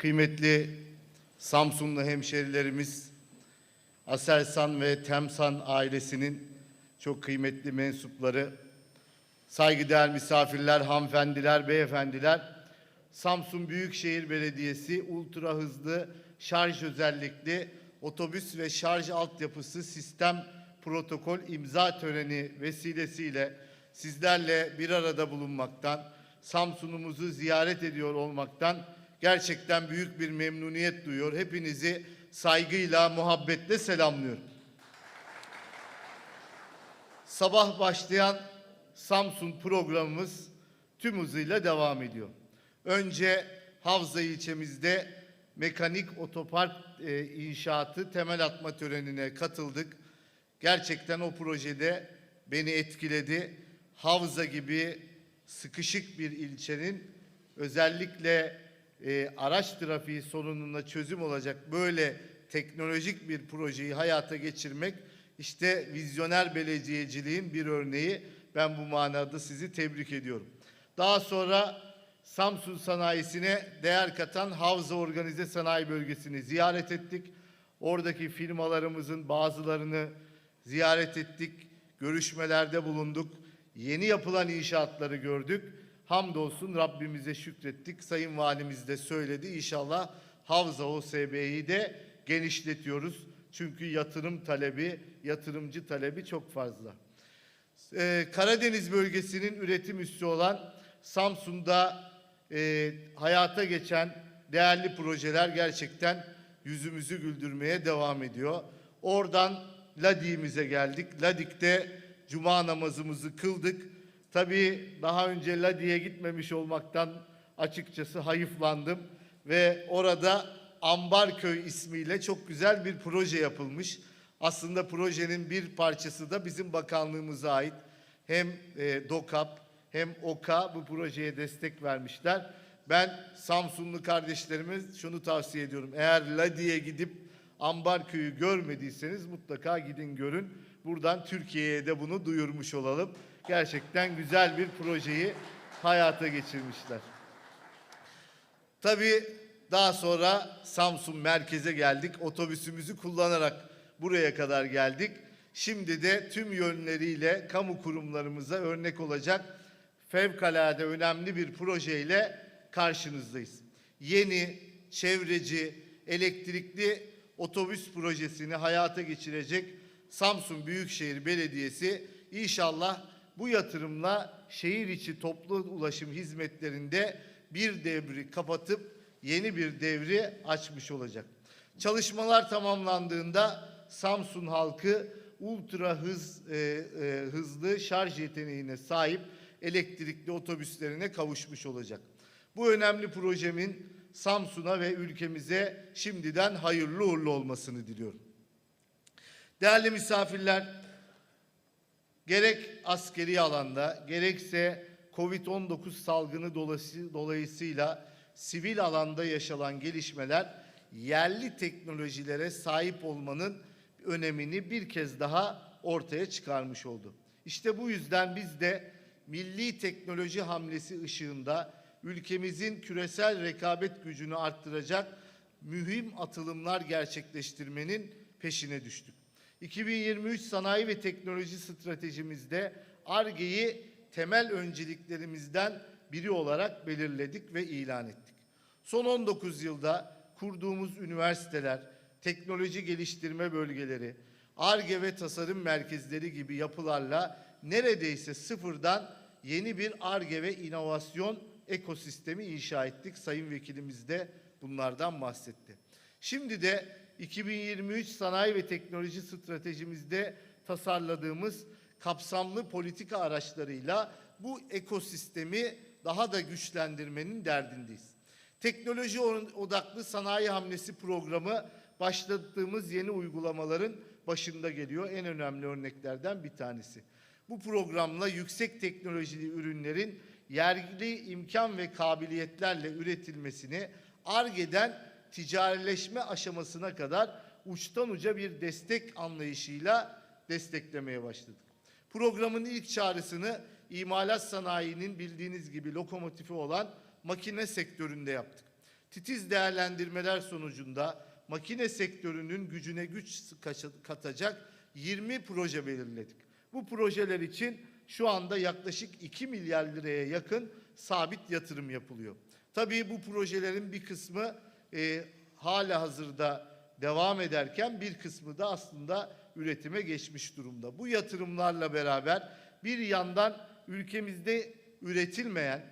Kıymetli Samsunlu hemşerilerimiz, Aselsan ve Temsan ailesinin çok kıymetli mensupları, saygıdeğer misafirler, hanımefendiler, beyefendiler, Samsun Büyükşehir Belediyesi ultra hızlı şarj özellikli otobüs ve şarj altyapısı sistem protokol imza töreni vesilesiyle sizlerle bir arada bulunmaktan, Samsun'umuzu ziyaret ediyor olmaktan gerçekten büyük bir memnuniyet duyuyor. Hepinizi saygıyla, muhabbetle selamlıyorum. Sabah başlayan Samsun programımız tüm hızıyla devam ediyor. Önce Havza ilçemizde mekanik otopark e, inşaatı temel atma törenine katıldık. Gerçekten o projede beni etkiledi. Havza gibi sıkışık bir ilçenin özellikle e, araç trafiği sorununa çözüm olacak böyle teknolojik bir projeyi hayata geçirmek işte vizyoner belediyeciliğin bir örneği. Ben bu manada sizi tebrik ediyorum. Daha sonra Samsun sanayisine değer katan Havza Organize Sanayi Bölgesi'ni ziyaret ettik. Oradaki firmalarımızın bazılarını ziyaret ettik, görüşmelerde bulunduk. Yeni yapılan inşaatları gördük. Hamdolsun Rabbimize şükrettik. Sayın Valimiz de söyledi. İnşallah Havza OSB'yi de genişletiyoruz. Çünkü yatırım talebi, yatırımcı talebi çok fazla. Ee, Karadeniz bölgesinin üretim üssü olan Samsun'da e, hayata geçen değerli projeler gerçekten yüzümüzü güldürmeye devam ediyor. Oradan Ladik'imize geldik. Ladik'te cuma namazımızı kıldık. Tabii daha önce Ladik'e gitmemiş olmaktan açıkçası hayıflandım ve orada Ambarköy ismiyle çok güzel bir proje yapılmış. Aslında projenin bir parçası da bizim bakanlığımıza ait. Hem e, DOKAP hem OKA bu projeye destek vermişler. Ben Samsunlu kardeşlerime şunu tavsiye ediyorum. Eğer Ladi'ye gidip Ambarköy'ü görmediyseniz mutlaka gidin görün. Buradan Türkiye'ye de bunu duyurmuş olalım. Gerçekten güzel bir projeyi hayata geçirmişler. Tabii daha sonra Samsun merkeze geldik. Otobüsümüzü kullanarak buraya kadar geldik. Şimdi de tüm yönleriyle kamu kurumlarımıza örnek olacak fevkalade önemli bir projeyle karşınızdayız. Yeni, çevreci, elektrikli otobüs projesini hayata geçirecek Samsun Büyükşehir Belediyesi inşallah bu yatırımla şehir içi toplu ulaşım hizmetlerinde bir devri kapatıp yeni bir devri açmış olacak. Çalışmalar tamamlandığında Samsun halkı ultra hız e, e, hızlı şarj yeteneğine sahip elektrikli otobüslerine kavuşmuş olacak. Bu önemli projemin Samsun'a ve ülkemize şimdiden hayırlı uğurlu olmasını diliyorum. Değerli misafirler, gerek askeri alanda gerekse Covid-19 salgını dolayısıyla sivil alanda yaşanan gelişmeler yerli teknolojilere sahip olmanın önemini bir kez daha ortaya çıkarmış oldu. İşte bu yüzden biz de milli teknoloji hamlesi ışığında ülkemizin küresel rekabet gücünü arttıracak mühim atılımlar gerçekleştirmenin peşine düştük. 2023 sanayi ve teknoloji stratejimizde ARGE'yi temel önceliklerimizden biri olarak belirledik ve ilan ettik. Son 19 yılda kurduğumuz üniversiteler, teknoloji geliştirme bölgeleri, ARGE ve tasarım merkezleri gibi yapılarla neredeyse sıfırdan yeni bir ARGE ve inovasyon ekosistemi inşa ettik. Sayın Vekilimiz de bunlardan bahsetti. Şimdi de 2023 sanayi ve teknoloji stratejimizde tasarladığımız kapsamlı politika araçlarıyla bu ekosistemi daha da güçlendirmenin derdindeyiz. Teknoloji odaklı sanayi hamlesi programı başlattığımız yeni uygulamaların başında geliyor. En önemli örneklerden bir tanesi. Bu programla yüksek teknolojili ürünlerin yerli imkan ve kabiliyetlerle üretilmesini ARGE'den ticarileşme aşamasına kadar uçtan uca bir destek anlayışıyla desteklemeye başladık. Programın ilk çağrısını imalat sanayinin bildiğiniz gibi lokomotifi olan makine sektöründe yaptık. Titiz değerlendirmeler sonucunda makine sektörünün gücüne güç katacak 20 proje belirledik. Bu projeler için şu anda yaklaşık 2 milyar liraya yakın sabit yatırım yapılıyor. Tabii bu projelerin bir kısmı e, hala hazırda devam ederken bir kısmı da aslında üretime geçmiş durumda. Bu yatırımlarla beraber bir yandan ülkemizde üretilmeyen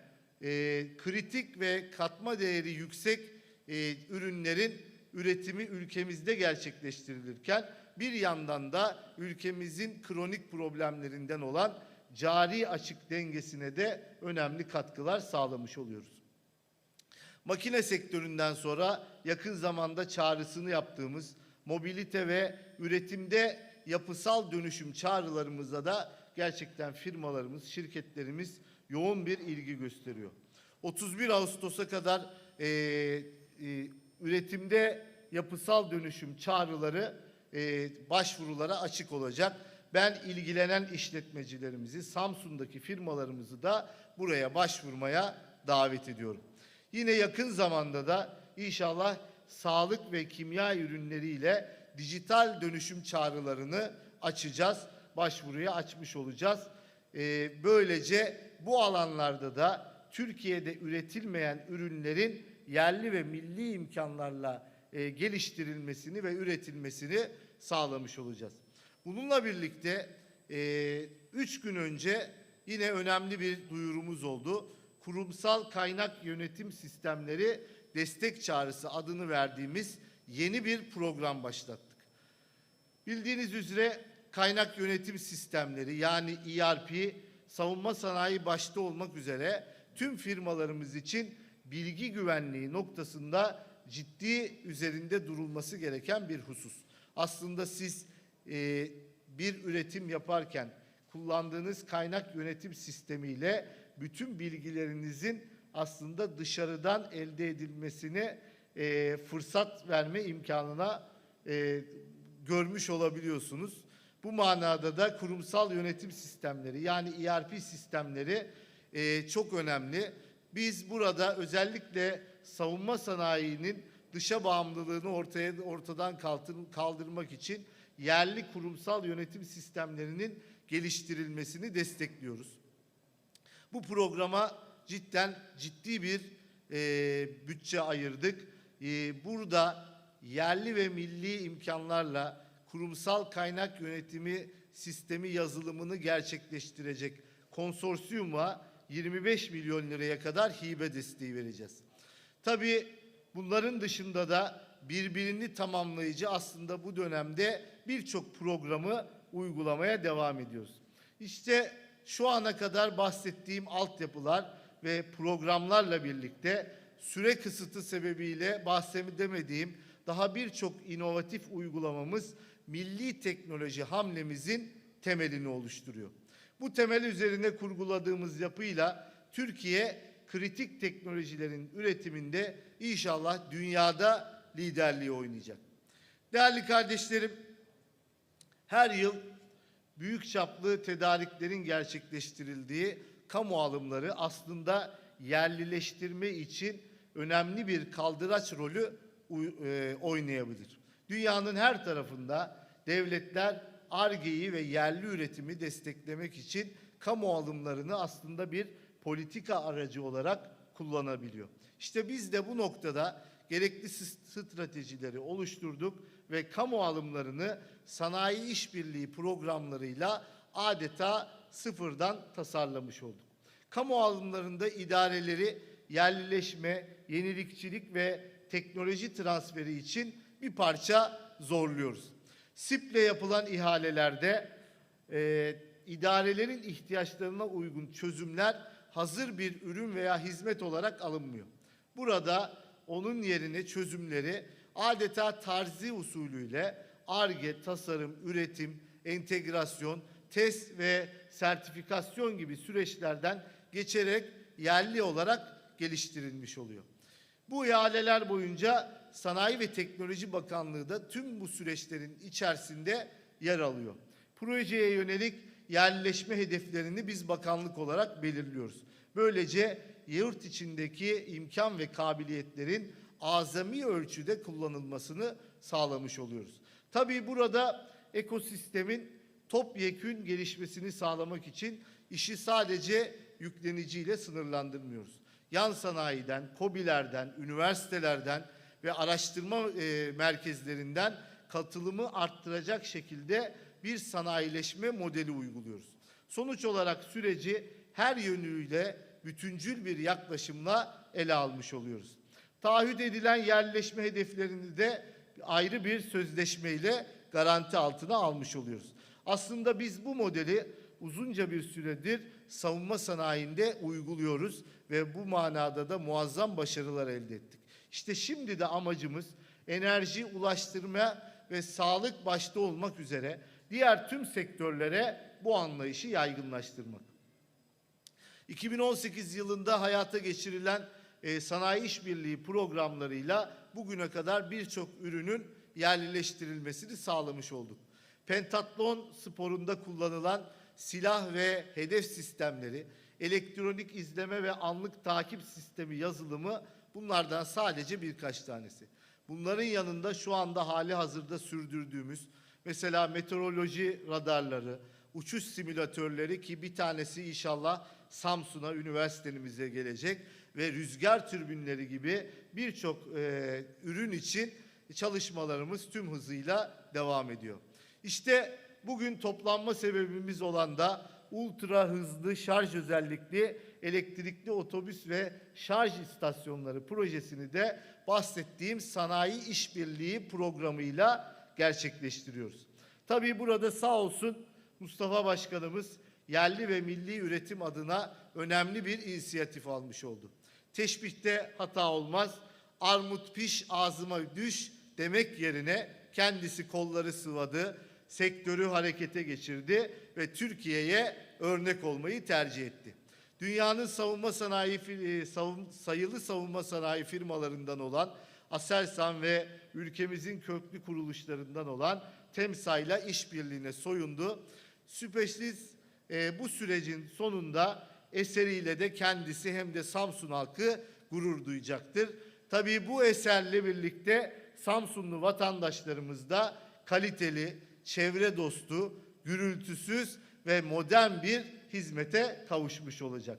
e, kritik ve katma değeri yüksek e, ürünlerin üretimi ülkemizde gerçekleştirilirken bir yandan da ülkemizin kronik problemlerinden olan cari açık dengesine de önemli katkılar sağlamış oluyoruz. Makine sektöründen sonra yakın zamanda çağrısını yaptığımız mobilite ve üretimde yapısal dönüşüm çağrılarımıza da gerçekten firmalarımız, şirketlerimiz yoğun bir ilgi gösteriyor. 31 Ağustos'a kadar eee, eee, üretimde yapısal dönüşüm çağrıları eee, başvurulara açık olacak. Ben ilgilenen işletmecilerimizi, Samsun'daki firmalarımızı da buraya başvurmaya davet ediyorum. Yine yakın zamanda da inşallah sağlık ve kimya ürünleriyle dijital dönüşüm çağrılarını açacağız. Başvuruya açmış olacağız. Ee, böylece bu alanlarda da Türkiye'de üretilmeyen ürünlerin yerli ve milli imkanlarla e, geliştirilmesini ve üretilmesini sağlamış olacağız. Bununla birlikte e, üç gün önce yine önemli bir duyurumuz oldu. Kurumsal kaynak yönetim sistemleri destek çağrısı adını verdiğimiz yeni bir program başlattık. Bildiğiniz üzere kaynak yönetim sistemleri yani ERP, savunma sanayi başta olmak üzere tüm firmalarımız için bilgi güvenliği noktasında ciddi üzerinde durulması gereken bir husus. Aslında siz e, bir üretim yaparken kullandığınız kaynak yönetim sistemiyle bütün bilgilerinizin aslında dışarıdan elde edilmesine e, fırsat verme imkanına e, görmüş olabiliyorsunuz. Bu manada da kurumsal yönetim sistemleri yani ERP sistemleri e, çok önemli. Biz burada özellikle savunma sanayinin dışa bağımlılığını ortaya ortadan kaldır- kaldırmak için yerli kurumsal yönetim sistemlerinin geliştirilmesini destekliyoruz. Bu programa cidden ciddi bir e, bütçe ayırdık. E, burada yerli ve milli imkanlarla kurumsal kaynak yönetimi sistemi yazılımını gerçekleştirecek konsorsiyuma 25 milyon liraya kadar hibe desteği vereceğiz. Tabii bunların dışında da birbirini tamamlayıcı aslında bu dönemde birçok programı uygulamaya devam ediyoruz. İşte şu ana kadar bahsettiğim altyapılar ve programlarla birlikte süre kısıtı sebebiyle bahsedemediğim daha birçok inovatif uygulamamız milli teknoloji hamlemizin temelini oluşturuyor. Bu temel üzerine kurguladığımız yapıyla Türkiye kritik teknolojilerin üretiminde inşallah dünyada liderliği oynayacak. Değerli kardeşlerim, her yıl büyük çaplı tedariklerin gerçekleştirildiği kamu alımları aslında yerlileştirme için önemli bir kaldıraç rolü e, oynayabilir. Dünyanın her tarafında devletler ARGE'yi ve yerli üretimi desteklemek için kamu alımlarını aslında bir politika aracı olarak kullanabiliyor. İşte biz de bu noktada gerekli stratejileri oluşturduk ve kamu alımlarını sanayi işbirliği programlarıyla adeta sıfırdan tasarlamış olduk. Kamu alımlarında idareleri yerlileşme, yenilikçilik ve teknoloji transferi için bir parça zorluyoruz. SIP'le yapılan ihalelerde e, idarelerin ihtiyaçlarına uygun çözümler hazır bir ürün veya hizmet olarak alınmıyor. Burada onun yerine çözümleri adeta tarzi usulüyle ARGE, tasarım, üretim, entegrasyon, test ve sertifikasyon gibi süreçlerden geçerek yerli olarak geliştirilmiş oluyor. Bu ihaleler boyunca Sanayi ve Teknoloji Bakanlığı da tüm bu süreçlerin içerisinde yer alıyor. Projeye yönelik yerleşme hedeflerini biz bakanlık olarak belirliyoruz. Böylece yurt içindeki imkan ve kabiliyetlerin azami ölçüde kullanılmasını sağlamış oluyoruz. Tabii burada ekosistemin topyekün gelişmesini sağlamak için işi sadece yükleniciyle sınırlandırmıyoruz. Yan sanayiden, KOBİ'lerden, üniversitelerden ve araştırma e, merkezlerinden katılımı arttıracak şekilde bir sanayileşme modeli uyguluyoruz. Sonuç olarak süreci her yönüyle bütüncül bir yaklaşımla ele almış oluyoruz. Taahhüt edilen yerleşme hedeflerini de ayrı bir sözleşmeyle garanti altına almış oluyoruz. Aslında biz bu modeli uzunca bir süredir savunma sanayinde uyguluyoruz ve bu manada da muazzam başarılar elde ettik. İşte şimdi de amacımız enerji, ulaştırma ve sağlık başta olmak üzere diğer tüm sektörlere bu anlayışı yaygınlaştırmak. 2018 yılında hayata geçirilen e, sanayi işbirliği programlarıyla bugüne kadar birçok ürünün yerlileştirilmesini sağlamış olduk. Pentatlon sporunda kullanılan silah ve hedef sistemleri, elektronik izleme ve anlık takip sistemi yazılımı bunlardan sadece birkaç tanesi. Bunların yanında şu anda hali hazırda sürdürdüğümüz mesela meteoroloji radarları, uçuş simülatörleri ki bir tanesi inşallah Samsun'a üniversitemize gelecek ve rüzgar türbinleri gibi birçok e, ürün için çalışmalarımız tüm hızıyla devam ediyor. İşte bugün toplanma sebebimiz olan da ultra hızlı şarj özellikli elektrikli otobüs ve şarj istasyonları projesini de bahsettiğim sanayi işbirliği programıyla gerçekleştiriyoruz. Tabii burada sağ olsun Mustafa Başkanımız yerli ve milli üretim adına önemli bir inisiyatif almış oldu. Teşbihte hata olmaz. Armut piş ağzıma düş demek yerine kendisi kolları sıvadı, sektörü harekete geçirdi ve Türkiye'ye örnek olmayı tercih etti. Dünyanın savunma sanayi e, sayılı savunma sanayi firmalarından olan Aselsan ve ülkemizin köklü kuruluşlarından olan Temsa'yla işbirliğine soyundu. Süpeşliz e, bu sürecin sonunda eseriyle de kendisi hem de Samsun halkı gurur duyacaktır. Tabii bu eserle birlikte Samsunlu vatandaşlarımız da kaliteli, çevre dostu, gürültüsüz ve modern bir hizmete kavuşmuş olacak.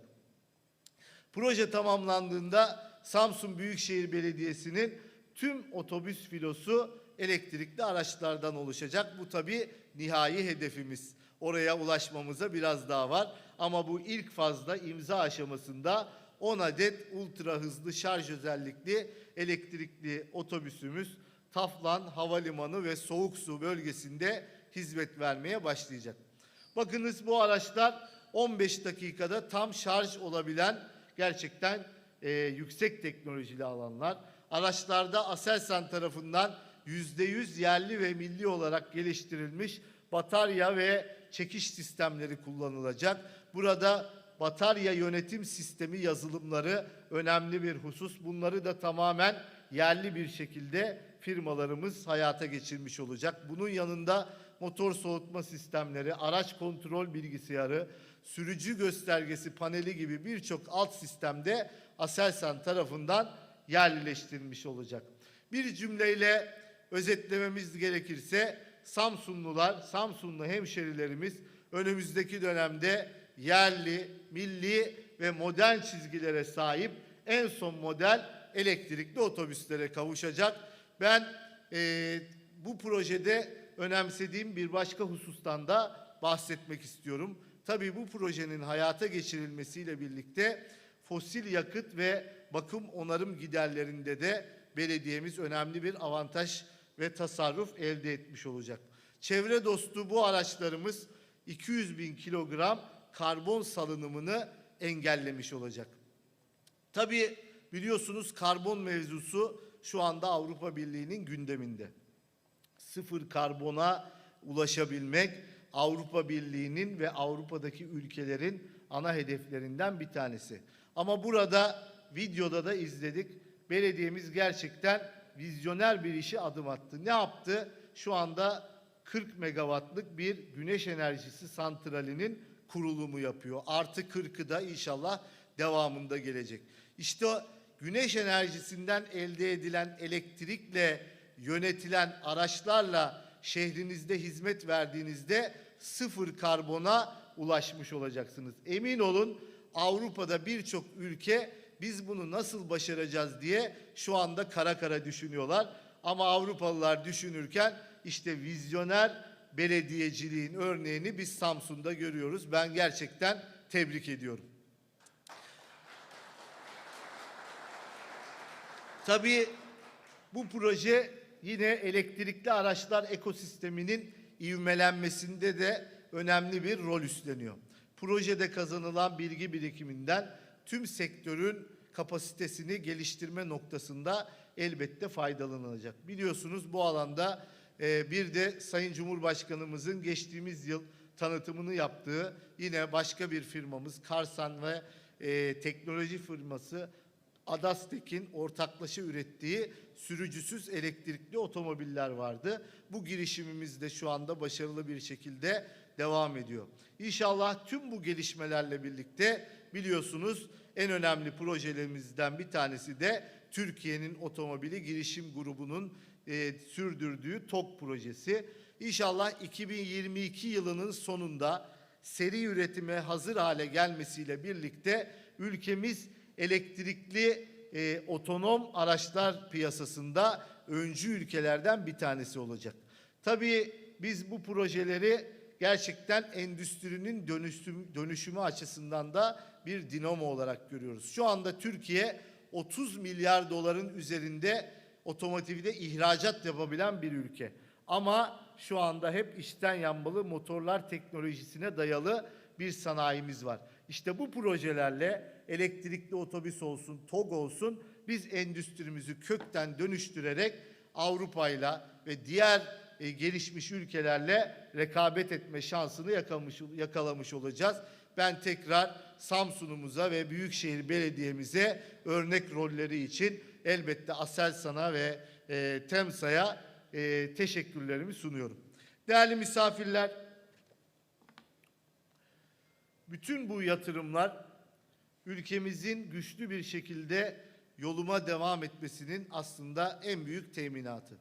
Proje tamamlandığında Samsun Büyükşehir Belediyesi'nin tüm otobüs filosu elektrikli araçlardan oluşacak. Bu tabii nihai hedefimiz. Oraya ulaşmamıza biraz daha var. Ama bu ilk fazla imza aşamasında 10 adet ultra hızlı şarj özellikli elektrikli otobüsümüz Taflan Havalimanı ve Soğuk Su bölgesinde hizmet vermeye başlayacak. Bakınız bu araçlar 15 dakikada tam şarj olabilen gerçekten e, yüksek teknolojili alanlar. Araçlarda Aselsan tarafından %100 yerli ve milli olarak geliştirilmiş batarya ve çekiş sistemleri kullanılacak. Burada batarya yönetim sistemi yazılımları önemli bir husus. Bunları da tamamen yerli bir şekilde firmalarımız hayata geçirmiş olacak. Bunun yanında motor soğutma sistemleri, araç kontrol bilgisayarı, sürücü göstergesi paneli gibi birçok alt sistemde Aselsan tarafından yerleştirilmiş olacak. Bir cümleyle özetlememiz gerekirse Samsunlular, Samsunlu hemşerilerimiz önümüzdeki dönemde yerli, milli ve modern çizgilere sahip en son model elektrikli otobüslere kavuşacak. Ben eee, bu projede önemsediğim bir başka husustan da bahsetmek istiyorum. Tabii bu projenin hayata geçirilmesiyle birlikte fosil yakıt ve bakım onarım giderlerinde de belediyemiz önemli bir avantaj ve tasarruf elde etmiş olacak. Çevre dostu bu araçlarımız 200 bin kilogram karbon salınımını engellemiş olacak. Tabii biliyorsunuz karbon mevzusu şu anda Avrupa Birliği'nin gündeminde. Sıfır karbona ulaşabilmek Avrupa Birliği'nin ve Avrupa'daki ülkelerin ana hedeflerinden bir tanesi. Ama burada videoda da izledik. Belediyemiz gerçekten vizyoner bir işi adım attı. Ne yaptı? Şu anda 40 megawattlık bir güneş enerjisi santralinin kurulumu yapıyor. Artı 40'ı da inşallah devamında gelecek. İşte güneş enerjisinden elde edilen elektrikle yönetilen araçlarla şehrinizde hizmet verdiğinizde sıfır karbona ulaşmış olacaksınız. Emin olun Avrupa'da birçok ülke biz bunu nasıl başaracağız diye şu anda kara kara düşünüyorlar. Ama Avrupalılar düşünürken işte vizyoner belediyeciliğin örneğini biz Samsun'da görüyoruz. Ben gerçekten tebrik ediyorum. Tabii bu proje yine elektrikli araçlar ekosisteminin ivmelenmesinde de önemli bir rol üstleniyor. Projede kazanılan bilgi birikiminden tüm sektörün kapasitesini geliştirme noktasında elbette faydalanılacak. Biliyorsunuz bu alanda e, bir de Sayın Cumhurbaşkanımızın geçtiğimiz yıl tanıtımını yaptığı yine başka bir firmamız Karsan ve e, teknoloji firması Adastek'in ortaklaşa ürettiği sürücüsüz elektrikli otomobiller vardı. Bu girişimimiz de şu anda başarılı bir şekilde devam ediyor. İnşallah tüm bu gelişmelerle birlikte biliyorsunuz en önemli projelerimizden bir tanesi de Türkiye'nin otomobili girişim grubunun e, sürdürdüğü TOK projesi. İnşallah 2022 yılının sonunda seri üretime hazır hale gelmesiyle birlikte ülkemiz elektrikli e, otonom araçlar piyasasında öncü ülkelerden bir tanesi olacak. Tabii biz bu projeleri gerçekten endüstrinin dönüşüm, dönüşümü açısından da bir dinamo olarak görüyoruz. Şu anda Türkiye 30 milyar doların üzerinde otomotivde ihracat yapabilen bir ülke. Ama şu anda hep içten yanmalı motorlar teknolojisine dayalı bir sanayimiz var. İşte bu projelerle elektrikli otobüs olsun, TOG olsun biz endüstrimizi kökten dönüştürerek Avrupa'yla ve diğer e, gelişmiş ülkelerle rekabet etme şansını yakalamış, yakalamış olacağız. Ben tekrar Samsun'umuza ve Büyükşehir Belediye'mize örnek rolleri için elbette Aselsan'a ve e, TEMSA'ya e, teşekkürlerimi sunuyorum. Değerli misafirler, bütün bu yatırımlar ülkemizin güçlü bir şekilde yoluma devam etmesinin aslında en büyük teminatı.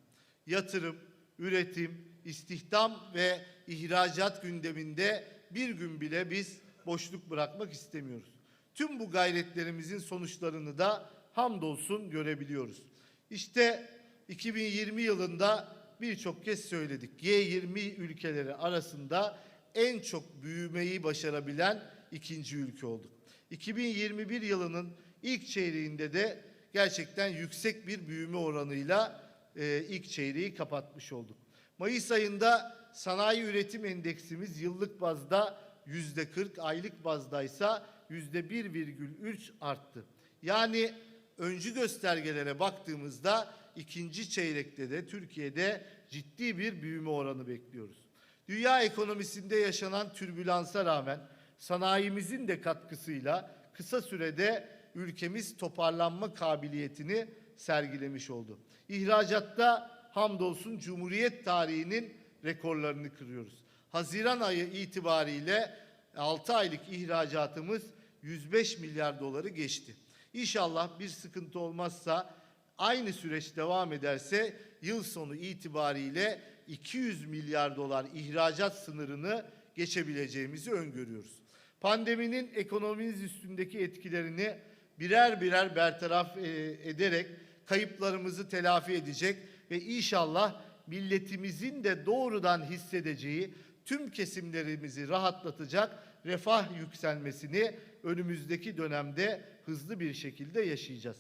Yatırım, üretim, istihdam ve ihracat gündeminde bir gün bile biz boşluk bırakmak istemiyoruz. Tüm bu gayretlerimizin sonuçlarını da hamdolsun görebiliyoruz. İşte 2020 yılında birçok kez söyledik. G20 ülkeleri arasında en çok büyümeyi başarabilen ikinci ülke olduk. 2021 yılının ilk çeyreğinde de gerçekten yüksek bir büyüme oranıyla e, ilk çeyreği kapatmış olduk. Mayıs ayında sanayi üretim endeksimiz yıllık bazda yüzde 40, aylık bazdaysa yüzde 1,3 arttı. Yani öncü göstergelere baktığımızda ikinci çeyrekte de Türkiye'de ciddi bir büyüme oranı bekliyoruz. Dünya ekonomisinde yaşanan türbülansa rağmen sanayimizin de katkısıyla kısa sürede ülkemiz toparlanma kabiliyetini sergilemiş oldu. İhracatta hamdolsun Cumhuriyet tarihinin rekorlarını kırıyoruz. Haziran ayı itibariyle 6 aylık ihracatımız 105 milyar doları geçti. İnşallah bir sıkıntı olmazsa aynı süreç devam ederse yıl sonu itibariyle 200 milyar dolar ihracat sınırını geçebileceğimizi öngörüyoruz. Pandeminin ekonomimiz üstündeki etkilerini birer birer bertaraf e, ederek kayıplarımızı telafi edecek ve inşallah milletimizin de doğrudan hissedeceği tüm kesimlerimizi rahatlatacak refah yükselmesini önümüzdeki dönemde hızlı bir şekilde yaşayacağız.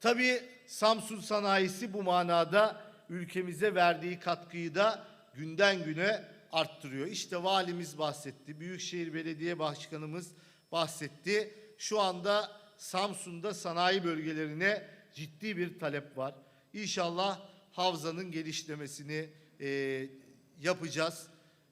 Tabii Samsun sanayisi bu manada ülkemize verdiği katkıyı da günden güne arttırıyor. İşte valimiz bahsetti, Büyükşehir Belediye Başkanımız bahsetti. Şu anda Samsun'da sanayi bölgelerine ciddi bir talep var. İnşallah havzanın gelişlemesini e, yapacağız.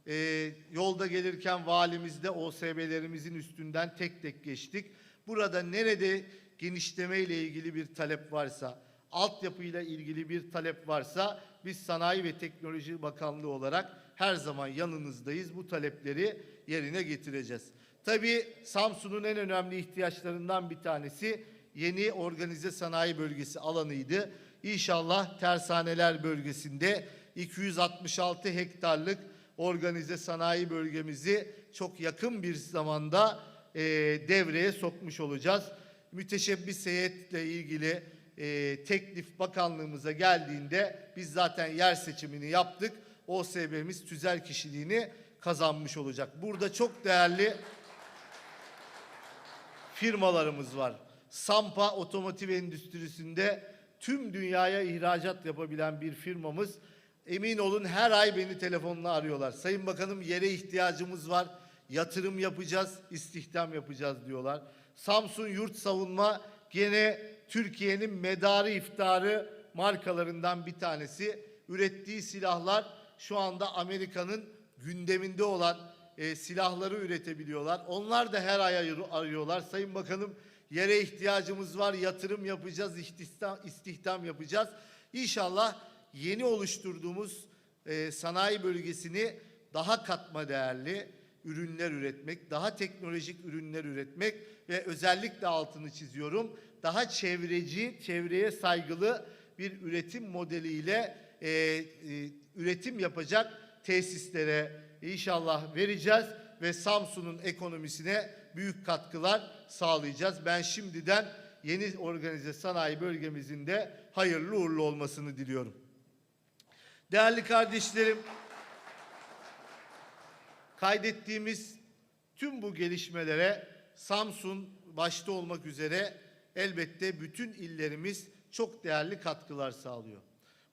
E, yolda gelirken valimizde OSB'lerimizin üstünden tek tek geçtik. Burada nerede genişleme ile ilgili bir talep varsa, altyapıyla ilgili bir talep varsa biz Sanayi ve Teknoloji Bakanlığı olarak her zaman yanınızdayız. Bu talepleri yerine getireceğiz. Tabii Samsun'un en önemli ihtiyaçlarından bir tanesi yeni organize sanayi bölgesi alanıydı. İnşallah tersaneler bölgesinde 266 hektarlık organize sanayi bölgemizi çok yakın bir zamanda e, devreye sokmuş olacağız. Müteşebbis heyetle ilgili e, teklif bakanlığımıza geldiğinde biz zaten yer seçimini yaptık. OSB'miz tüzel kişiliğini kazanmış olacak. Burada çok değerli firmalarımız var. Sampa otomotiv endüstrisinde tüm dünyaya ihracat yapabilen bir firmamız. Emin olun her ay beni telefonla arıyorlar. Sayın Bakanım yere ihtiyacımız var. Yatırım yapacağız, istihdam yapacağız diyorlar. Samsun Yurt Savunma gene Türkiye'nin medarı iftarı markalarından bir tanesi. Ürettiği silahlar şu anda Amerika'nın gündeminde olan e, silahları üretebiliyorlar. Onlar da her ay arıyor- arıyorlar. Sayın Bakanım yere ihtiyacımız var, yatırım yapacağız, istihdam, istihdam yapacağız. İnşallah yeni oluşturduğumuz e, sanayi bölgesini daha katma değerli ürünler üretmek, daha teknolojik ürünler üretmek ve özellikle altını çiziyorum, daha çevreci, çevreye saygılı bir üretim modeliyle e, e, üretim yapacak tesislere inşallah vereceğiz ve Samsun'un ekonomisine büyük katkılar sağlayacağız. Ben şimdiden yeni organize sanayi bölgemizin de hayırlı uğurlu olmasını diliyorum. Değerli kardeşlerim, kaydettiğimiz tüm bu gelişmelere Samsun başta olmak üzere elbette bütün illerimiz çok değerli katkılar sağlıyor.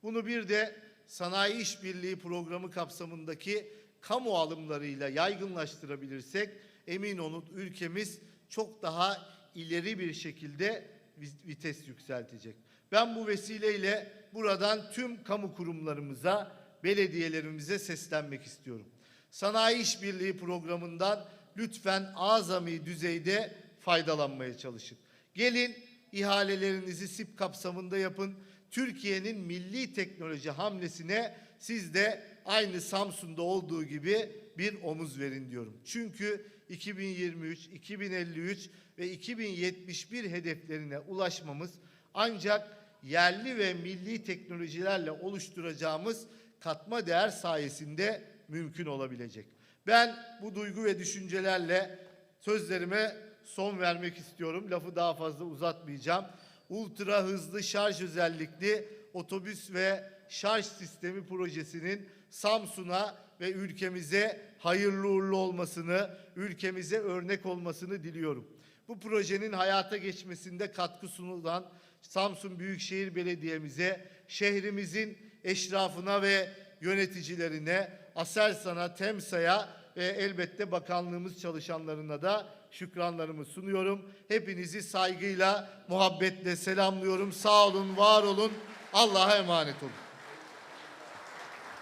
Bunu bir de sanayi işbirliği programı kapsamındaki kamu alımlarıyla yaygınlaştırabilirsek emin olun ülkemiz çok daha ileri bir şekilde vi- vites yükseltecek. Ben bu vesileyle buradan tüm kamu kurumlarımıza, belediyelerimize seslenmek istiyorum. Sanayi işbirliği programından lütfen azami düzeyde faydalanmaya çalışın. Gelin ihalelerinizi SIP kapsamında yapın. Türkiye'nin milli teknoloji hamlesine siz de aynı Samsun'da olduğu gibi bir omuz verin diyorum. Çünkü 2023, 2053 ve 2071 hedeflerine ulaşmamız ancak yerli ve milli teknolojilerle oluşturacağımız katma değer sayesinde mümkün olabilecek. Ben bu duygu ve düşüncelerle sözlerime son vermek istiyorum. Lafı daha fazla uzatmayacağım. Ultra hızlı şarj özellikli otobüs ve şarj sistemi projesinin Samsun'a ve ülkemize hayırlı uğurlu olmasını, ülkemize örnek olmasını diliyorum. Bu projenin hayata geçmesinde katkı sunulan Samsun Büyükşehir Belediye'mize, şehrimizin eşrafına ve yöneticilerine, Aselsan'a, TEMSA'ya ve elbette bakanlığımız çalışanlarına da şükranlarımı sunuyorum. Hepinizi saygıyla, muhabbetle selamlıyorum. Sağ olun, var olun. Allah'a emanet olun.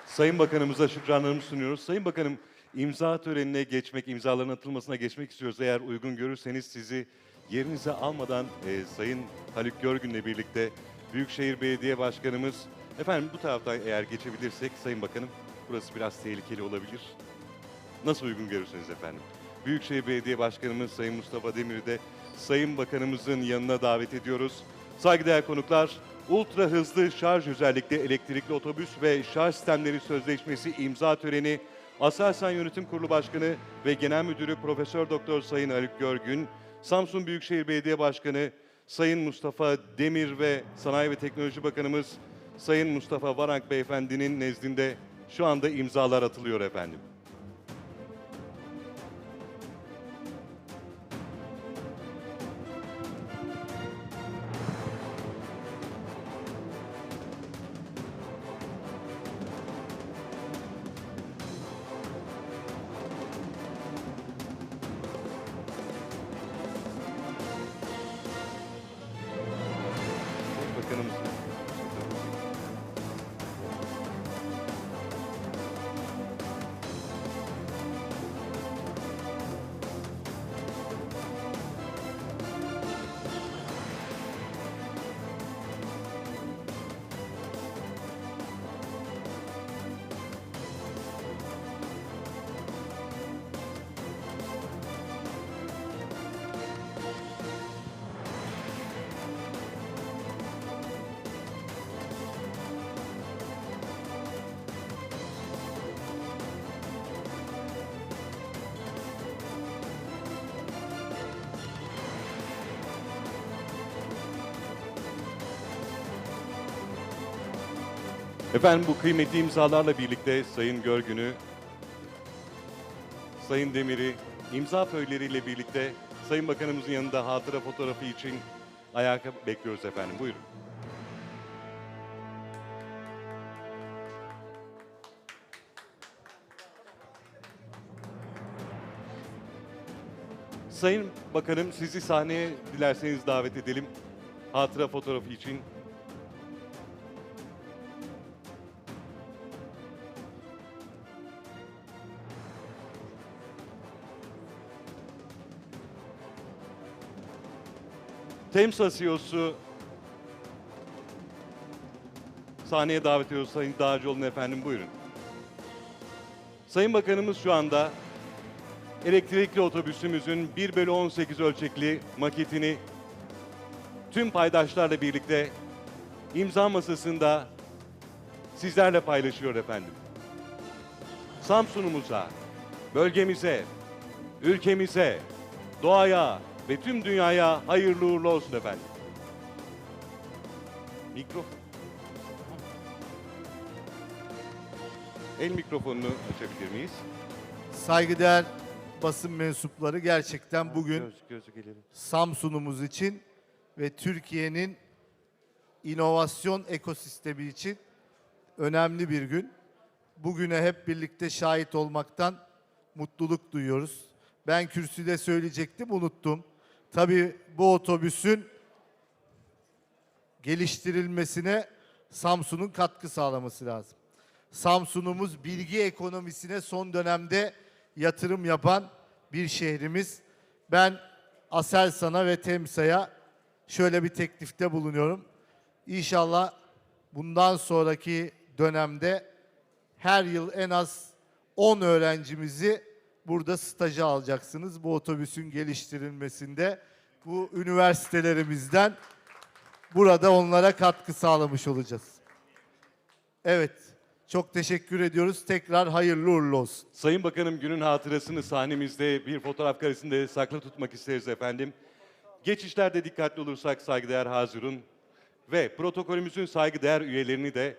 Sayın Bakanımıza şükranlarımızı sunuyoruz. Sayın Bakanım imza törenine geçmek, imzaların atılmasına geçmek istiyoruz. Eğer uygun görürseniz sizi yerinize almadan e, Sayın Haluk Görgün'le birlikte Büyükşehir Belediye Başkanımız, efendim bu taraftan eğer geçebilirsek Sayın Bakanım burası biraz tehlikeli olabilir. Nasıl uygun görürseniz efendim. Büyükşehir Belediye Başkanımız Sayın Mustafa Demir'i de Sayın Bakanımızın yanına davet ediyoruz. Saygıdeğer konuklar, ultra hızlı şarj özellikle elektrikli otobüs ve şarj sistemleri sözleşmesi imza töreni Aselsan Yönetim Kurulu Başkanı ve Genel Müdürü Profesör Doktor Sayın Haluk Görgün, Samsun Büyükşehir Belediye Başkanı Sayın Mustafa Demir ve Sanayi ve Teknoloji Bakanımız Sayın Mustafa Varank Beyefendinin nezdinde şu anda imzalar atılıyor efendim. Efendim bu kıymetli imzalarla birlikte Sayın Görgün'ü, Sayın Demir'i imza föyleriyle birlikte Sayın Bakanımızın yanında hatıra fotoğrafı için ayağa bekliyoruz efendim. Buyurun. Sayın Bakanım sizi sahneye dilerseniz davet edelim. Hatıra fotoğrafı için. Temsa CEO'su sahneye davet ediyoruz Sayın Dağcıoğlu'nu efendim buyurun. Sayın Bakanımız şu anda elektrikli otobüsümüzün 1 bölü 18 ölçekli maketini tüm paydaşlarla birlikte imza masasında sizlerle paylaşıyor efendim. Samsun'umuza, bölgemize, ülkemize, doğaya ve tüm dünyaya hayırlı uğurlu olsun efendim. Mikrofon. El mikrofonunu açabilir miyiz? Saygıdeğer basın mensupları gerçekten bugün Göz, gözü. Samsun'umuz için ve Türkiye'nin inovasyon ekosistemi için önemli bir gün. Bugüne hep birlikte şahit olmaktan mutluluk duyuyoruz. Ben kürsüde söyleyecektim, unuttum. Tabii bu otobüsün geliştirilmesine Samsun'un katkı sağlaması lazım. Samsun'umuz bilgi ekonomisine son dönemde yatırım yapan bir şehrimiz. Ben Aselsan'a ve Temsa'ya şöyle bir teklifte bulunuyorum. İnşallah bundan sonraki dönemde her yıl en az 10 öğrencimizi burada staja alacaksınız. Bu otobüsün geliştirilmesinde bu üniversitelerimizden burada onlara katkı sağlamış olacağız. Evet, çok teşekkür ediyoruz. Tekrar hayırlı uğurlu olsun. Sayın Bakanım günün hatırasını sahnemizde bir fotoğraf karesinde saklı tutmak isteriz efendim. Geçişlerde dikkatli olursak saygıdeğer Hazirun ve protokolümüzün saygıdeğer üyelerini de